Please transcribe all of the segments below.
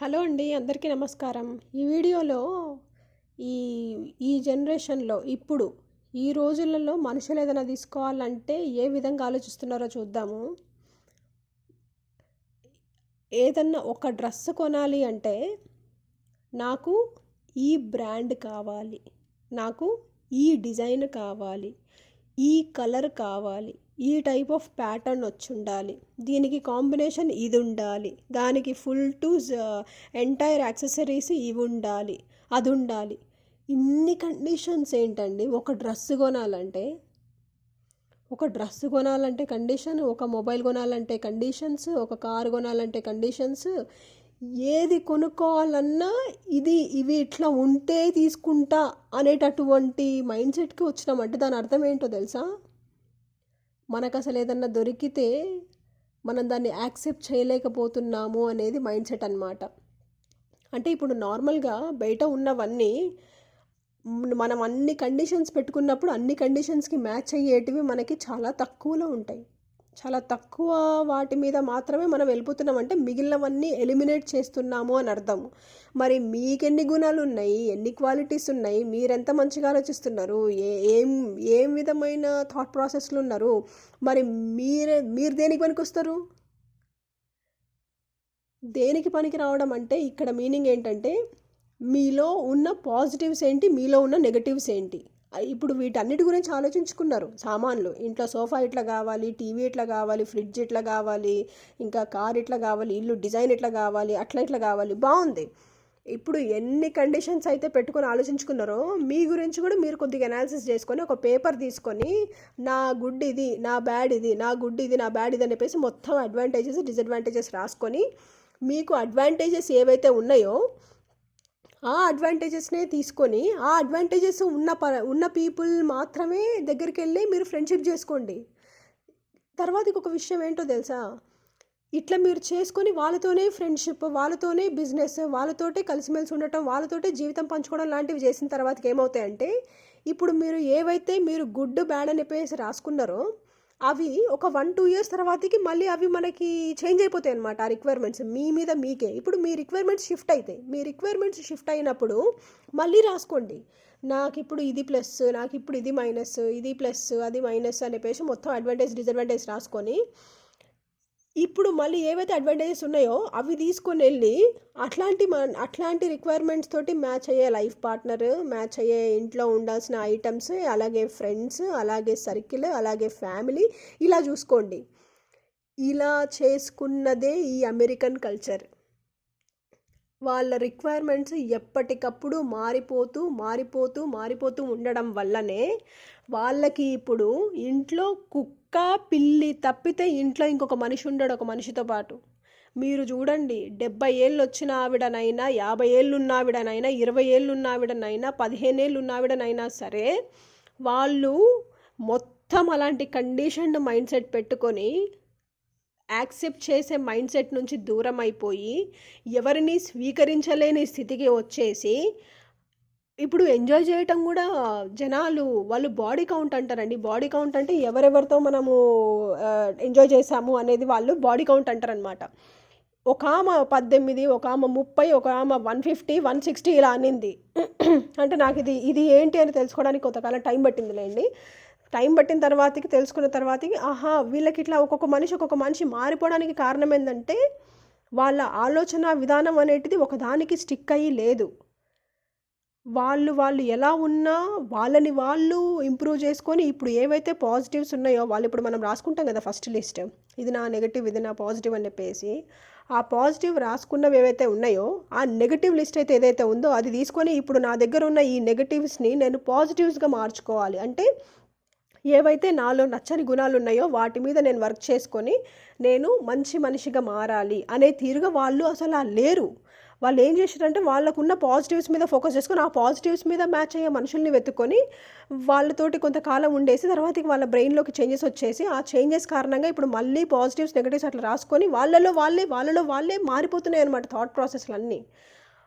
Hello అండి అందరికీ నమస్కారం. ఈ వీడియోలో ఈ ఈ జనరేషన్లో ఇప్పుడు ఈ రోజులలో మనుషులు ఏదైనా తీసుకోవాలంటే ఏ విధంగా ఆలోచిస్తున్నారో చూద్దాము. ఏదన్నా ఒక డ్రెస్ కొనాలి అంటే నాకు ఈ బ్రాండ్ కావాలి నాకు ఈ డిజైన్ కావాలి ఈ కలర్ కావాలి ఈ టైప్ ఆఫ్ ప్యాటర్న్ వచ్చి ఉండాలి దీనికి కాంబినేషన్ ఇది ఉండాలి దానికి ఫుల్ టు ఎంటైర్ యాక్సెసరీస్ ఇవి ఉండాలి అది ఉండాలి ఇన్ని కండిషన్స్ ఏంటండి? ఒక డ్రెస్ కొనాలంటే ఒక డ్రెస్ కొనాలంటే కండిషన్ ఒక మొబైల్ కొనాలంటే కండిషన్స్ ఒక కారు కొనాలంటే కండిషన్స్ ఏది కొనుక్కోవాలన్నా ఇది ఇవి ఇట్లా ఉంటే తీసుకుంటా అనేటటువంటి మైండ్ సెట్కి వచ్చినామంటే దాని అర్థం ఏంటో తెలుసా? మనకు అసలు ఏదన్నా దొరికితే మనం దాన్ని యాక్సెప్ట్ చేయలేకపోతున్నాము అనేది మైండ్ సెట్ అనమాట అంటే ఇప్పుడు నార్మల్గా బయట ఉన్నవన్నీ మనం అన్ని కండిషన్స్ పెట్టుకున్నప్పుడు అన్ని కండిషన్స్కి మ్యాచ్ అయ్యేటివి మనకి చాలా తక్కువలో ఉంటాయి. చాలా తక్కువ వాటి మీద మాత్రమే మనం వెళ్ళిపోతున్నాం. అంటే మిగిలినవన్నీ ఎలిమినేట్ చేస్తున్నాము అని అర్థం మరి మీకెన్ని గుణాలు ఉన్నాయి? ఎన్ని క్వాలిటీస్ ఉన్నాయి? మీరెంత మంచిగా ఆలోచిస్తున్నారు? ఏ ఏం ఏం విధమైన థాట్ ప్రాసెస్లు ఉన్నారు? మరి మీరే మీరు దేనికి పనికి వస్తారు దేనికి పనికి రావడం అంటే ఇక్కడ మీనింగ్ ఏంటంటే మీలో ఉన్న పాజిటివ్స్ ఏంటి? మీలో ఉన్న నెగటివ్స్ ఏంటి? ఇప్పుడు వీటన్నిటి గురించి ఆలోచించుకున్నారు సామాన్లు. ఇంట్లో సోఫా ఇట్లా కావాలి టీవీ ఇట్లా కావాలి ఫ్రిడ్జ్ ఇట్లా కావాలి ఇంకా కార్ ఇట్లా కావాలి ఇల్లు డిజైన్ ఇట్లా కావాలి అట్లా ఇట్లా కావాలి. బాగుంది. ఇప్పుడు ఎన్ని కండిషన్స్ అయితే పెట్టుకొని ఆలోచించుకున్నారో మీ గురించి కూడా మీరు కొద్దిగా అనాలిసిస్ చేసుకొని ఒక పేపర్ తీసుకొని నా గుడ్ ఇది నా బ్యాడ్ ఇది నా గుడ్ ఇది నా బ్యాడ్ ఇది అని చెప్పేసి మొత్తం అడ్వాంటేజెస్ డిసడ్వాంటేజెస్ రాసుకొని మీకు అడ్వాంటేజెస్ ఏవైతే ఉన్నాయో ఆ అడ్వాంటేజెస్నే తీసుకొని ఆ అడ్వాంటేజెస్ ఉన్న ప ఉన్న పీపుల్ మాత్రమే దగ్గరికి వెళ్ళి మీరు ఫ్రెండ్షిప్ చేసుకోండి. తర్వాత ఇంకొక విషయం ఏంటో తెలుసా? ఇట్లా మీరు చేసుకొని వాళ్ళతోనే ఫ్రెండ్షిప్ వాళ్ళతోనే బిజినెస్ వాళ్ళతోటే కలిసిమెలిసి ఉండటం వాళ్ళతోటే జీవితం పంచుకోవడం లాంటివి చేసిన తర్వాతకి ఏమవుతాయంటే ఇప్పుడు మీరు ఏవైతే మీరు గుడ్ బ్యాడ్ అని చెప్పేసి రాసుకున్నారో అవి ఒక వన్ టూ ఇయర్స్ తర్వాతకి మళ్ళీ అవి మనకి చేంజ్ అయిపోతాయి అనమాట ఆ రిక్వైర్మెంట్స్ మీ మీద మీకే. ఇప్పుడు మీ రిక్వైర్మెంట్స్ షిఫ్ట్ అవుతాయి మీ రిక్వైర్మెంట్స్ షిఫ్ట్ అయినప్పుడు మళ్ళీ రాసుకోండి. నాకు ఇప్పుడు ఇది ప్లస్ నాకు ఇప్పుడు ఇది మైనస్ ఇది ప్లస్ అది మైనస్ అని చెప్పేసి మొత్తం అడ్వాంటేజ్ డిసడ్వాంటేజ్ రాసుకొని ఇప్పుడు మళ్ళీ ఏవైతే అడ్వాంటేజెస్ ఉన్నాయో అవి తీసుకొని వెళ్ళి అట్లాంటి అట్లాంటి రిక్వైర్మెంట్స్ తోటి మ్యాచ్ అయ్యే లైఫ్ పార్ట్నర్ మ్యాచ్ అయ్యే ఇంట్లో ఉండాల్సిన ఐటమ్స్ అలాగే ఫ్రెండ్స్ అలాగే సర్కిల్ అలాగే ఫ్యామిలీ ఇలా చూసుకోండి. ఇలా చేసుకున్నదే ఈ అమెరికన్ కల్చర్ వాళ్ళ రిక్వైర్మెంట్స్ ఎప్పటికప్పుడు మారిపోతూ మారిపోతూ మారిపోతూ ఉండడం వల్లనే వాళ్ళకి ఇప్పుడు ఇంట్లో కుక్ కుక్క పిల్లి తప్పితే ఇంట్లో ఇంకొక మనిషి ఉండడు ఒక మనిషితో పాటు. మీరు చూడండి డెబ్బై ఏళ్ళు వచ్చిన ఆవిడనైనా యాభై ఏళ్ళు ఉన్న ఆవిడనైనా ఇరవై ఏళ్ళు ఉన్న ఆవిడనైనా పదిహేను ఏళ్ళు ఉన్న ఆవిడనైనా సరే వాళ్ళు మొత్తం అలాంటి కండిషన్ మైండ్ సెట్ పెట్టుకొని యాక్సెప్ట్ చేసే మైండ్ సెట్ నుంచి దూరం అయిపోయి ఎవరిని స్వీకరించలేని స్థితికి వచ్చేసి ఇప్పుడు ఎంజాయ్ చేయటం కూడా జనాలు వాళ్ళు బాడీ కౌంట్ అంటారండి. బాడీ కౌంట్ అంటే ఎవరెవరితో మనము ఎంజాయ్ చేసాము అనేది వాళ్ళు బాడీ కౌంట్ అంటారనమాట ఒక ఆమె పద్దెనిమిది ఒక ఆమె ముప్పై ఒక ఆమె వన్ ఫిఫ్టీ వన్ సిక్స్టీ ఇలా అనింది. అంటే నాకు ఇది ఇది ఏంటి అని తెలుసుకోవడానికి కొంతకాలం టైం పట్టిందిలేండి. టైం పట్టిన తర్వాతకి తెలుసుకున్న తర్వాతకి ఆహా వీళ్ళకి ఇట్లా ఒక్కొక్క మనిషి ఒక్కొక్క మనిషి మారిపోవడానికి కారణం ఏంటంటే వాళ్ళ ఆలోచన విధానం అనేటిది ఒకదానికి స్టిక్ అయ్యి లేదు. వాళ్ళు వాళ్ళు ఎలా ఉన్నా వాళ్ళని వాళ్ళు ఇంప్రూవ్ చేసుకొని ఇప్పుడు ఏవైతే పాజిటివ్స్ ఉన్నాయో వాళ్ళు ఇప్పుడు మనం రాసుకుంటాం కదా ఫస్ట్ లిస్ట్ ఇది నా నెగటివ్ ఇది నా పాజిటివ్ అని చెప్పేసి ఆ పాజిటివ్ రాసుకున్నవి ఏవైతే ఉన్నాయో ఆ నెగటివ్ లిస్ట్ అయితే ఏదైతే ఉందో అది తీసుకొని ఇప్పుడు నా దగ్గర ఉన్న ఈ నెగటివ్స్ని నేను పాజిటివ్స్గా మార్చుకోవాలి. అంటే ఏవైతే నాలో నచ్చని గుణాలు ఉన్నాయో వాటి మీద నేను వర్క్ చేసుకొని నేను మంచి మనిషిగా మారాలి అనే తీరుగా వాళ్ళు అసలు లేరు. వాళ్ళు ఏం చేశారంటే వాళ్ళకున్న పాజిటివ్స్ మీద ఫోకస్ చేసుకొని ఆ పాజిటివ్స్ మీద మ్యాచ్ అయ్యే మనుషుల్ని వెతుక్కొని వాళ్ళతోటి కొంతకాలం ఉండేసి తర్వాత వాళ్ళ బ్రెయిన్లోకి చేంజెస్ వచ్చేసి ఆ చేంజెస్ కారణంగా ఇప్పుడు మళ్ళీ పాజిటివ్స్ నెగటివ్స్ అట్లా రాసుకొని వాళ్ళలో వాళ్ళే వాళ్ళలో వాళ్ళే మారిపోతున్నాయి అనమాట థాట్ ప్రాసెస్లు అన్నీ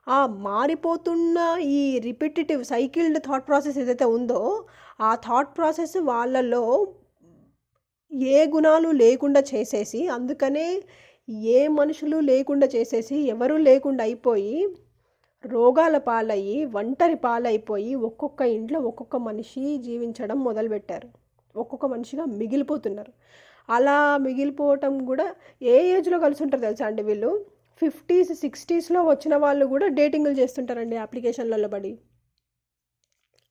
ఆ మారిపోతున్న ఈ రిపిటేటివ్ సైకిల్డ్ థాట్ ప్రాసెస్ ఏదైతే ఉందో ఆ థాట్ ప్రాసెస్ వాళ్ళలో ఏ గుణాలు లేకుండా చేసేసి అందుకనే ఏ మనుషులు లేకుండా చేసేసి ఎవరూ లేకుండా అయిపోయి రోగాల పాలయ్యి ఒంటరి పాలైపోయి ఒక్కొక్క ఇంట్లో ఒక్కొక్క మనిషి జీవించడం మొదలుపెట్టారు. ఒక్కొక్క మనిషిగా మిగిలిపోతున్నారు. అలా మిగిలిపోవటం కూడా ఏ ఏజ్లో కలిసి ఉంటారు తెలుసా అండి వీళ్ళు? ఫిఫ్టీస్ సిక్స్టీస్లో వచ్చిన వాళ్ళు కూడా డేటింగ్లు చేస్తుంటారండి అప్లికేషన్లలో పడి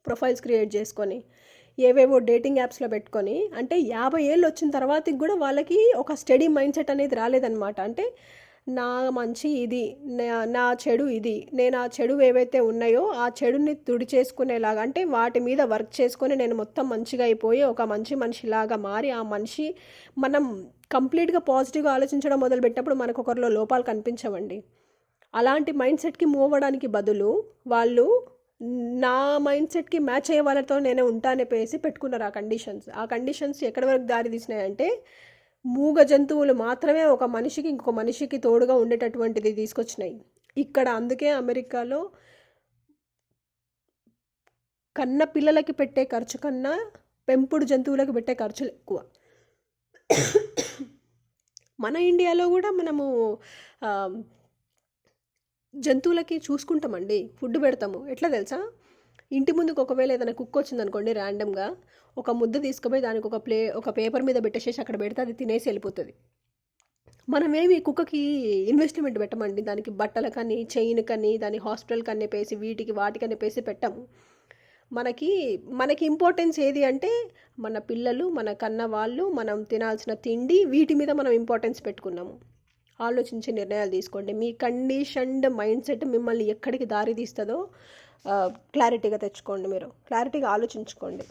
ప్రొఫైల్స్ క్రియేట్ చేసుకొని. ఏవేవో డేటింగ్ యాప్స్లో పెట్టుకొని అంటే యాభై ఏళ్ళు వచ్చిన తర్వాతకి కూడా వాళ్ళకి ఒక స్టడీ మైండ్ సెట్ అనేది రాలేదన్నమాట. అంటే నా మంచి ఇది నా- నా చెడు ఇది నేను ఆ చెడు ఏవైతే ఉన్నాయో ఆ చెడుని తుడి చేసుకునేలాగా అంటే వాటి మీద వర్క్ చేసుకొని నేను మొత్తం మంచిగా అయిపోయి ఒక మంచి మనిషిలాగా మారి ఆ మనిషి మనం కంప్లీట్గా పాజిటివ్గా ఆలోచించడం మొదలుపెట్టినప్పుడు మనకు ఒకరిలో లోపాలు కనిపించవండి. అలాంటి మైండ్ సెట్కి మూవ్ అవ్వడానికి బదులు వాళ్ళు నా మైండ్ సెట్కి మ్యాచ్ అయ్యే వాళ్ళతో నేనే ఉంటానే పేసి పెట్టుకున్నారు ఆ కండిషన్స్ ఆ కండిషన్స్ ఎక్కడి వరకు దారి తీసినాయంటే మూగ జంతువులు మాత్రమే ఒక మనిషికి ఇంకొక మనిషికి తోడుగా ఉండేటటువంటిది తీసుకొచ్చినాయి. ఇక్కడ అందుకే అమెరికాలో కన్న పిల్లలకి పెట్టే ఖర్చు కన్నా పెంపుడు జంతువులకు పెట్టే ఖర్చులు ఎక్కువ. మన ఇండియాలో కూడా మనము జంతువులకి చూసుకుంటామండి. ఫుడ్ పెడతాము. ఎట్లా తెలుసా? ఇంటి ముందుకు ఒకవేళ ఏదైనా కుక్క వచ్చిందనుకోండి ర్యాండమ్గా ఒక ముద్ద తీసుకుపోయి దానికి ఒక ప్లే ఒక పేపర్ మీద పెట్టేసేసి అక్కడ పెడితే అది తినేసి వెళ్ళిపోతుంది. మనమేమి కుక్కకి ఇన్వెస్ట్మెంట్ పెట్టమండి. దానికి బట్టలకని చైన్కని దాని హాస్పిటల్ కని పేసి వీటికి వాటికని పేసి పెట్టము. మనకి మనకి ఇంపార్టెన్స్ ఏది అంటే మన పిల్లలు మన కన్న వాళ్ళు మనం తినాల్సిన తిండి వీటి మీద మనం ఇంపార్టెన్స్ పెట్టుకున్నాము. ఆలోచించి నిర్ణయాలు తీసుకోండి. మీ కండిషన్డ్ మైండ్ సెట్ మిమ్మల్ని ఎక్కడికి దారి తీస్తుందో క్లారిటీగా తెచ్చుకోండి మీరు. క్లారిటీగా ఆలోచించుకోండి.